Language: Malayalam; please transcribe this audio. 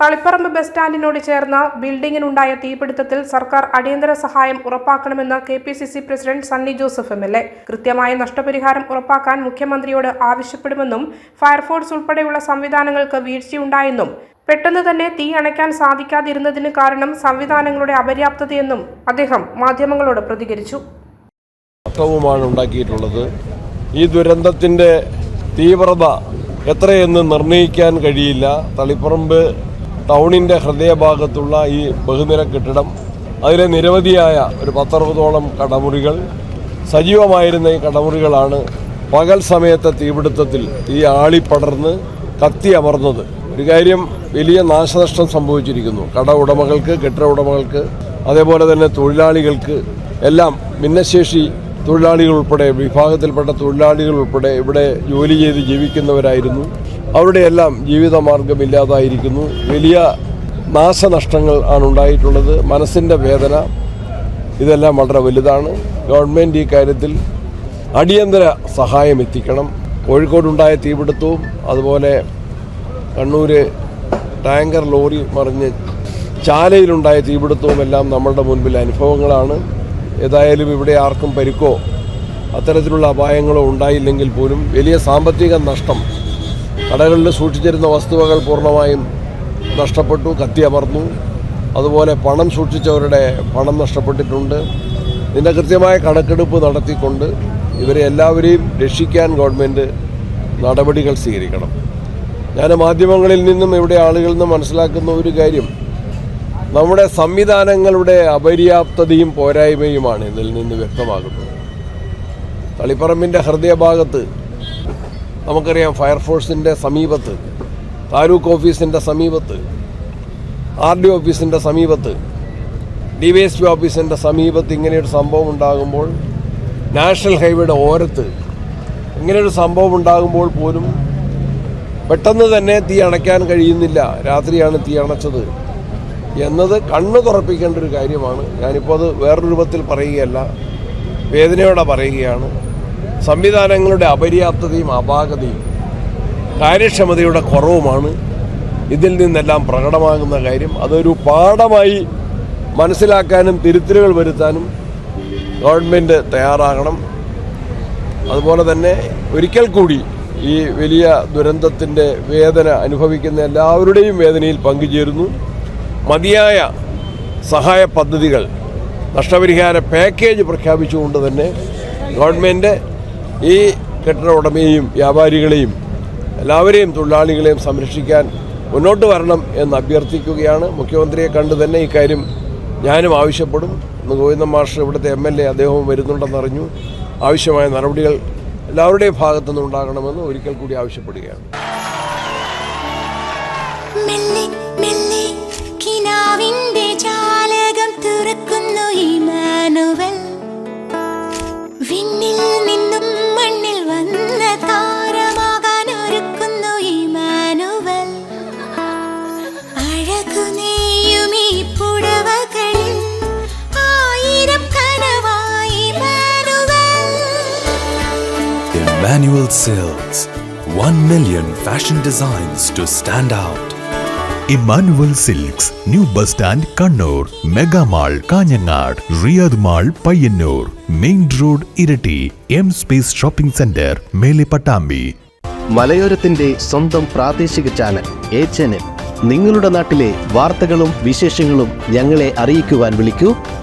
തളിപ്പറമ്പ് ബസ് സ്റ്റാൻഡിനോട് ചേർന്ന ബിൽഡിംഗിനുണ്ടായ തീപിടുത്തത്തിൽ സർക്കാർ അടിയന്തര സഹായം ഉറപ്പാക്കണമെന്ന് K P C C president Sunny Joseph M L A. കൃത്യമായ നഷ്ടപരിഹാരം ഉറപ്പാക്കാൻ മുഖ്യമന്ത്രിയോട് ആവശ്യപ്പെടുമെന്നും ഫയർഫോഴ്സ് ഉൾപ്പെടെയുള്ള സംവിധാനങ്ങൾക്ക് വീഴ്ചയുണ്ടായെന്നും പെട്ടെന്ന് തന്നെ തീ അണയ്ക്കാൻ സാധിക്കാതിരുന്നതിന് കാരണം സംവിധാനങ്ങളുടെ അപര്യാപ്തതയെന്നും അദ്ദേഹം മാധ്യമങ്ങളോട് പ്രതികരിച്ചു. ഉണ്ടാക്കിയിട്ടുള്ളത്. ഈ ദുരന്തത്തിന്റെ തീവ്രത എത്രയെന്ന് നിർണയിക്കാൻ കഴിയില്ല. തളിപ്പറമ്പ് ടൗണിന്റെ ഹൃദയഭാഗത്തുള്ള ഈ ബഹുനില കെട്ടിടം അതിലെ നിരവധിയായ ഒരു പത്തറുപതോളം കടമുറികൾ സജീവമായിരുന്ന ഈ കടമുറികളാണ് പകൽ സമയത്തെ തീപിടുത്തത്തിൽ ഈ ആളിപ്പടർന്ന് കത്തി അമർന്നത്. ഒരു കാര്യം വലിയ നാശനഷ്ടം സംഭവിച്ചിരിക്കുന്നു. കട ഉടമകൾക്ക് കെട്ടിട ഉടമകൾക്ക് അതേപോലെ തന്നെ തൊഴിലാളികൾക്ക് എല്ലാം ഭിന്നശേഷി തൊഴിലാളികൾ ഉൾപ്പെടെ വിഭാഗത്തിൽപ്പെട്ട തൊഴിലാളികൾ ഉൾപ്പെടെ ഇവിടെ ജോലി ചെയ്ത് ജീവിക്കുന്നവരായിരുന്നു. അവരുടെ എല്ലാം ജീവിതമാർഗം ഇല്ലാതായിരിക്കുന്നു. വലിയ നാശനഷ്ടങ്ങൾ ആണ് ഉണ്ടായിട്ടുള്ളത്. മനസ്സിന്റെ വേദന ഇതെല്ലാം വളരെ വലുതാണ്. ഗവൺമെന്റ് ഈ കാര്യത്തിൽ അടിയന്തര സഹായം എത്തിക്കണം. കോഴിക്കോടുണ്ടായ തീപിടുത്തവും അതുപോലെ കണ്ണൂര് ടാങ്കർ ലോറി മറിഞ്ഞ് ചാലയിലുണ്ടായ തീപിടുത്തവും എല്ലാം നമ്മളുടെ മുൻപിൽ അനുഭവങ്ങളാണ്. ഏതായാലും ഇവിടെ ആർക്കും പരിക്കോ അത്തരത്തിലുള്ള അപായങ്ങളോ ഉണ്ടായില്ലെങ്കിൽ പോലും വലിയ സാമ്പത്തിക നഷ്ടം കടകളിൽ സൂക്ഷിച്ചിരുന്ന വസ്തുവകൾ പൂർണമായും നഷ്ടപ്പെട്ടു കത്തിയമർന്നു. അതുപോലെ പണം സൂക്ഷിച്ചവരുടെ പണം നഷ്ടപ്പെട്ടിട്ടുണ്ട്. ഇതിന്റെ കൃത്യമായ കണക്കെടുപ്പ് നടത്തിക്കൊണ്ട് ഇവരെ എല്ലാവരെയും രക്ഷിക്കാൻ ഗവൺമെന്റ് നടപടികൾ സ്വീകരിക്കണം. ഞാൻ മാധ്യമങ്ങളിൽ നിന്നും ഇവിടെ ആളുകളിൽ നിന്നും മനസ്സിലാക്കുന്ന ഒരു കാര്യം. നമ്മുടെ സംവിധാനങ്ങളുടെ അപര്യാപ്തതയും പോരായ്മയുമാണ് ഇതിൽ നിന്ന് വ്യക്തമാകുന്നത്. തളിപ്പറമ്പിന്റെ ഹൃദയഭാഗത്ത് നമുക്കറിയാം ഫയർഫോഴ്സിന്റെ സമീപത്ത് താലൂക്ക് ഓഫീസിന്റെ സമീപത്ത് ആർ ഡി ഓഫീസിന്റെ സമീപത്ത് ഡി വൈ എസ് പി ഓഫീസിന്റെ സമീപത്ത് ഇങ്ങനെയൊരു സംഭവം ഉണ്ടാകുമ്പോൾ നാഷണൽ ഹൈവേയുടെ ഓരത്ത് ഇങ്ങനെയൊരു സംഭവം ഉണ്ടാകുമ്പോൾ പോലും പെട്ടെന്ന് തന്നെ തീ അണയ്ക്കാൻ കഴിയുന്നില്ല. രാത്രിയാണ് തീ അണച്ചത്. എന്നത് കണ്ണു തുറപ്പിക്കേണ്ട ഒരു കാര്യമാണ്. ഞാനിപ്പോൾ അത് വേറൊരു രൂപത്തിൽ പറയുകയല്ല. വേദനയോടെ പറയുകയാണ്. സംവിധാനങ്ങളുടെ അപര്യാപ്തതയും അപാകതയും കാര്യക്ഷമതയുടെ കുറവുമാണ്. ഇതിൽ നിന്നെല്ലാം പ്രകടമാകുന്ന കാര്യം അതൊരു പാഠമായി മനസ്സിലാക്കാനും തിരുത്തലുകൾ വരുത്താനും ഗവൺമെന്റ് തയ്യാറാകണം. അതുപോലെ തന്നെ ഒരിക്കൽ കൂടി ഈ വലിയ ദുരന്തത്തിന്റെ വേദന അനുഭവിക്കുന്ന എല്ലാവരുടെയും വേദനയിൽ പങ്കുചേരുന്നു. മതിയായ സഹായ പദ്ധതികൾ നഷ്ടപരിഹാര പാക്കേജ് പ്രഖ്യാപിച്ചുകൊണ്ട് തന്നെ ഗവൺമെന്റ് ഈ കെട്ടിട ഉടമയെയും വ്യാപാരികളെയും എല്ലാവരെയും തൊഴിലാളികളെയും സംരക്ഷിക്കാൻ മുന്നോട്ട് വരണം എന്ന് അഭ്യർത്ഥിക്കുകയാണ്. മുഖ്യമന്ത്രിയെ കണ്ട് തന്നെ ഇക്കാര്യം ഞാനും ആവശ്യപ്പെടും. ഇന്ന് ഗോവിന്ദ മാഷ് ഇവിടുത്തെ എം എൽ എ അദ്ദേഹവും വരുന്നുണ്ടെന്നറിഞ്ഞു ആവശ്യമായ നടപടികൾ എല്ലാവരുടെയും ഭാഗത്തുനിന്ന് ഒരിക്കൽ കൂടി ആവശ്യപ്പെടുകയാണ്. Emmanuel Silks. 1 million fashion designs to stand out. Emmanuel silks new bus stand Kannur mega mall Kanhangad Riyad mall Payyanur main road Iritty M space shopping centre Mele Pattambi മലയോരത്തിന്റെ സ്വന്തം പ്രാദേശിക ചാനൽ എ ചാനൽ നിങ്ങളുടെ നാട്ടിലെ വാർത്തകളും വിശേഷങ്ങളും ഞങ്ങളെ അറിയിക്കുവാൻ വിളിക്കൂ